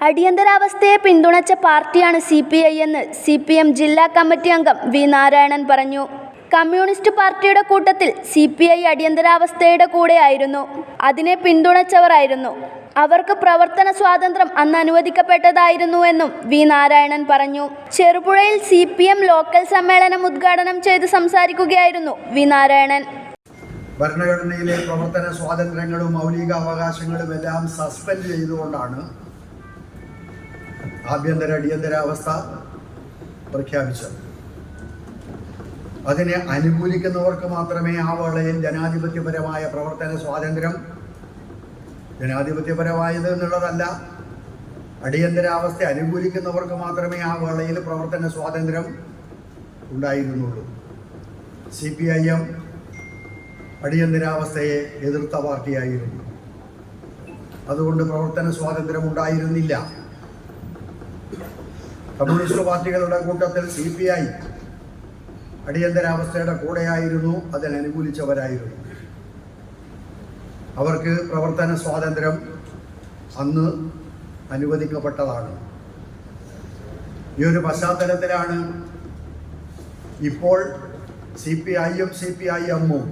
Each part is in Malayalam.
അടിയന്തരാവസ്ഥയെ പിന്തുണച്ച പാർട്ടിയാണ് സി പി ഐ എന്ന് സി പി എം ജില്ലാ കമ്മിറ്റി അംഗം വി നാരായണൻ പറഞ്ഞു. കമ്മ്യൂണിസ്റ്റ് പാർട്ടിയുടെ കൂട്ടത്തിൽ സി പി ഐ അടിയന്തരാവസ്ഥയുടെ കൂടെയായിരുന്നു. അതിനെ പിന്തുണച്ചവരായിരുന്നു അവർക്ക് പ്രവർത്തന സ്വാതന്ത്ര്യം അന്ന് അനുവദിക്കപ്പെട്ടതായിരുന്നുവെന്നും വി നാരായണൻ പറഞ്ഞു. ചെറുപുഴയിൽ സി പി എം ലോക്കൽ സമ്മേളനം ഉദ്ഘാടനം ചെയ്ത് സംസാരിക്കുകയായിരുന്നു വി നാരായണൻ. ഭരണഘടനയിലെ പ്രവർത്തന സ്വാതന്ത്ര്യങ്ങളും മൗലിക അവകാശങ്ങളും എല്ലാം സസ്പെൻഡ് ചെയ്തുകൊണ്ടാണ് ആഭ്യന്തര അടിയന്തരാവസ്ഥ പ്രഖ്യാപിച്ചത്. അതിനെ അനുകൂലിക്കുന്നവർക്ക് മാത്രമേ ആ വേളയിൽ ജനാധിപത്യപരമായ പ്രവർത്തന സ്വാതന്ത്ര്യം ജനാധിപത്യപരമായത് എന്നുള്ളതല്ല. അടിയന്തരാവസ്ഥ അനുകൂലിക്കുന്നവർക്ക് മാത്രമേ ആ വേളയിൽ പ്രവർത്തന സ്വാതന്ത്ര്യം ഉണ്ടായിരുന്നുള്ളൂ. സി പി ഐ എം അടിയന്തരാവസ്ഥയെ എതിർത്ത പാർട്ടിയായിരുന്നു അതുകൊണ്ട് പ്രവർത്തന സ്വാതന്ത്ര്യം ഉണ്ടായിരുന്നില്ല. കമ്മ്യൂണിസ്റ്റ് പാർട്ടികളുടെ കൂട്ടത്തിൽ സി പി ഐ അടിയന്തരാവസ്ഥയുടെ കൂടെയായിരുന്നു. അതിനനുകൂലിച്ചവരായിരുന്നു. അവർക്ക് പ്രവർത്തന സ്വാതന്ത്ര്യം അന്ന് അനുവദിക്കപ്പെട്ടതാണ്. ഈ ഒരു പശ്ചാത്തലത്തിലാണ് ഇപ്പോൾ സി പി ഐയും സി പി ഐ എമ്മും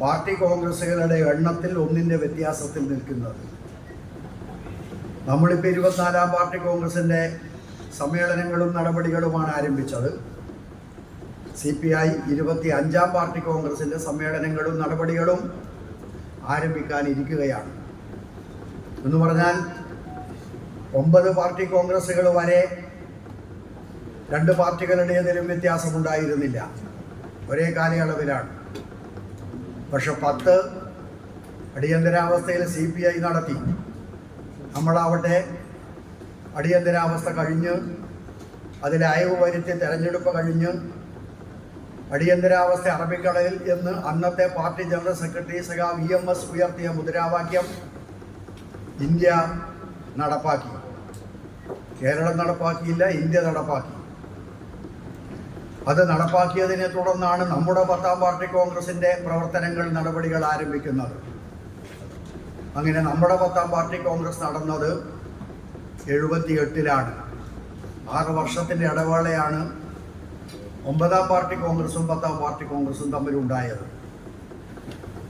പാർട്ടി കോൺഗ്രസുകളുടെ എണ്ണത്തിൽ ഒന്നിന്റെ വ്യത്യാസത്തിൽ നിൽക്കുന്നത്. നമ്മളിപ്പോൾ ഇരുപത്തിനാലാം പാർട്ടി കോൺഗ്രസിന്റെ സമ്മേളനങ്ങളും നടപടികളുമാണ് ആരംഭിച്ചത്. സി പി ഐ ഇരുപത്തി അഞ്ചാം പാർട്ടി കോൺഗ്രസിന്റെ സമ്മേളനങ്ങളും നടപടികളും ആരംഭിക്കാനിരിക്കുകയാണ്. എന്ന് പറഞ്ഞാൽ ഒമ്പത് പാർട്ടി കോൺഗ്രസ്സുകൾ വരെ രണ്ട് പാർട്ടികളുടേതിലും വ്യത്യാസമുണ്ടായിരുന്നില്ല. ഒരേ കാലയളവിലാണ്. പക്ഷെ പത്ത് അടിയന്തരാവസ്ഥയിൽ സി പി ഐ നടത്തി. നമ്മളാവട്ടെ അടിയന്തരാവസ്ഥ കഴിഞ്ഞ് അതിൽ അയവ് വരുത്തി തെരഞ്ഞെടുപ്പ് കഴിഞ്ഞ് അടിയന്തരാവസ്ഥ അറബിക്കടലിൽ എന്ന് അന്നത്തെ പാർട്ടി ജനറൽ സെക്രട്ടറി സഖാ വി എം എസ് ഉയർത്തിയ മുദ്രാവാക്യം ഇന്ത്യ നടപ്പാക്കി. കേരളം നടപ്പാക്കിയില്ല ഇന്ത്യ നടപ്പാക്കി. അത് നടപ്പാക്കിയതിനെ തുടർന്നാണ് നമ്മുടെ പത്താം പാർട്ടി കോൺഗ്രസിന്റെ പ്രവർത്തനങ്ങൾ നടപടികൾ ആരംഭിക്കുന്നത്. അങ്ങനെ നമ്മുടെ പത്താം പാർട്ടി കോൺഗ്രസ് നടന്നത് എഴുപത്തി എട്ടിലാണ് ആറ് വർഷത്തിന്റെ ഇടവേളയാണ് ഒമ്പതാം പാർട്ടി കോൺഗ്രസും പത്താം പാർട്ടി കോൺഗ്രസും തമ്മിൽ തമ്മിലുണ്ടായത്.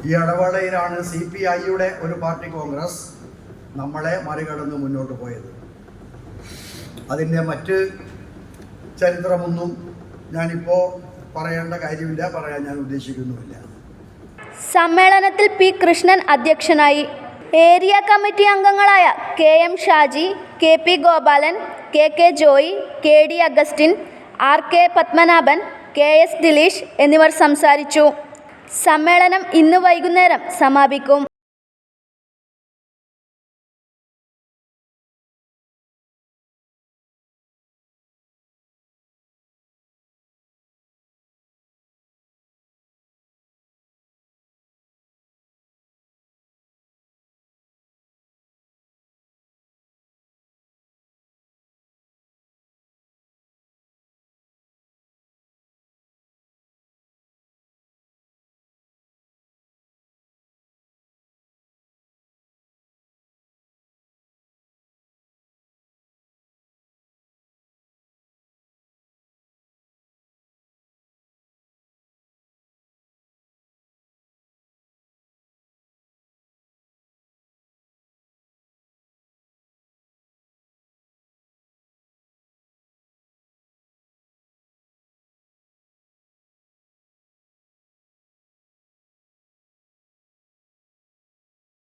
ഈ ഇടവേളയിലാണ് സി പി ഐയുടെ ഒരു പാർട്ടി കോൺഗ്രസ് നമ്മളെ മറികടന്ന് മുന്നോട്ട് പോയത്. അതിന്റെ മറ്റ് ചരിത്രമൊന്നും ഞാനിപ്പോൾ പറയേണ്ട കാര്യമില്ല പറയാൻ ഞാൻ ഉദ്ദേശിക്കുന്നുമില്ല. സമ്മേളനത്തിൽ പി കൃഷ്ണൻ അധ്യക്ഷനായി. ഏരിയ കമ്മിറ്റി അംഗങ്ങളായ K M Shaji K P Gopalan K K Joy K D Augustine R K Padmanabhan K S Dileesh എന്നിവർ സംസാരിച്ചു. സമ്മേളനം ഇന്ന് വൈകുന്നേരം സമാപിക്കും.